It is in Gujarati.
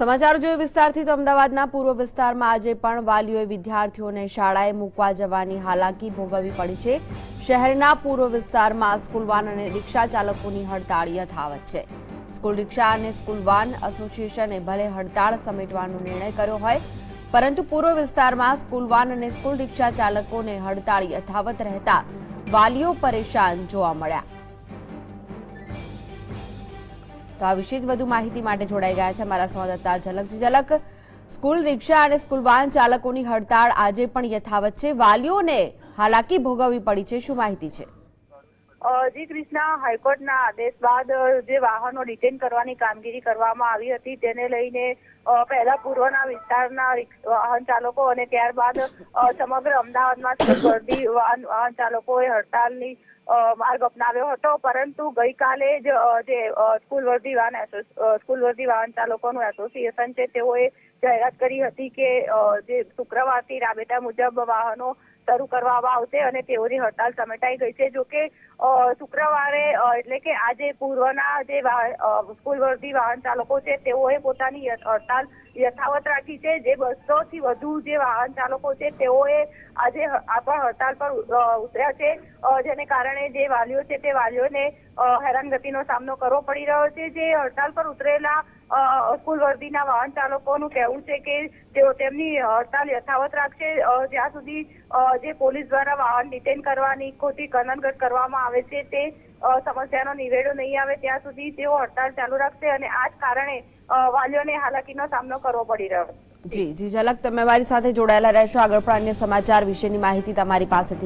સમાચાર જોઈ વિસ્તારથી તો અમદાવાદના પૂર્વ વિસ્તારમાં આજે પણ વાલીઓએ વિદ્યાર્થીઓને શાળાએ મૂકવા જવાની હાલાકી ભોગવવી પડી છે. શહેરના પૂર્વ વિસ્તારમાં સ્કૂલ વાન અને રિક્ષા ચાલકોની હડતાળ યથાવત છે. સ્કૂલ રિક્ષા અને સ્કૂલ વાન એસોસિએશને ભલે હડતાળ સમેટવાનો નિર્ણય કર્યો હોય, પરંતુ પૂર્વ વિસ્તારમાં સ્કૂલ વાન અને સ્કૂલ રિક્ષા ચાલકોને હડતાળ યથાવત રહેતા વાલીઓ પરેશાન જોવા મળ્યા. તો આ વિશે વધુ માહિતી માટે જોડાઈ ગયા છે અમારા સંવાદદાતા ઝલક ઝલક. સ્કૂલ રિક્ષા અને સ્કૂલ વાહન ચાલકોની હડતાળ આજે પણ યથાવત છે. વાલીઓને હાલાકી ભોગવવી પડી છે. શું માહિતી છે? જી કૃષ્ણા હાઈકોર્ટના આદેશ બાદ જે વાહનો ડિટેન કરવાની કામગીરી કરવામાં આવી હતી, તેને લઈને પહેલા પૂર્વના વિસ્તારના વાહન ચાલકો અને ત્યારબાદ સમગ્ર અમદાવાદમાં સ્પર્ધી વાહન ચાલકોએ હડતાલની માર્ગ અપનાવ્યો હતો. પરંતુ ગઈકાલે જ જે સ્કૂલ વર્ધી વાહન સ્કૂલ વર્ધી વાહન ચાલકોનું એસોસિએશન છે, તેઓએ જાહેરાત કરી હતી કે જે શુક્રવારથી રાબેતા મુજબ વાહનો શરૂ કરવામાં આવશે અને તેઓની હડતાલ સમેટાઈ ગઈ છે. જોકે શુક્રવારે એટલે કે આજે પૂર્વના જે સ્કૂલ વર્ધી વાહન ચાલકો છે, તેઓએ પોતાની હડતાલ યથાવત રાખી છે થી વધુ જે વાહન ચાલકો છે, તેઓએ આજે આપણા હડતાલ પર ઉતર્યા છે. જેને કારણે જે વાલીઓ છે, તે વાલીઓને હેરાનગતિનો સામનો કરવો પડી રહ્યો છે. જે હડતાલ પર ઉતરેલા સ્કૂલ વર્ધીના વાહન ચાલકોનું કહેવું છે કે, તેઓ તેમની હડતાલ યથાવત રાખશે. જ્યાં સુધી જે પોલીસ દ્વારા વાહન ડિટેન કરવાની, ખોટી ખનનગત કરવામાં આવે છે, તે સમસ્યાનો નિવેડો નહીં આવે, ત્યાં સુધી તેઓ હડતાલ ચાલુ રાખશે અને આ જ કારણે વાલીઓને હાલાકીનો સામનો કરવો પડી રહ્યો છે. જી જી, ઝલક, તમે મારી સાથે જોડાયેલા રહેશો. આગળ પણ અન્ય સમાચાર વિશેની માહિતી તમારી પાસેથી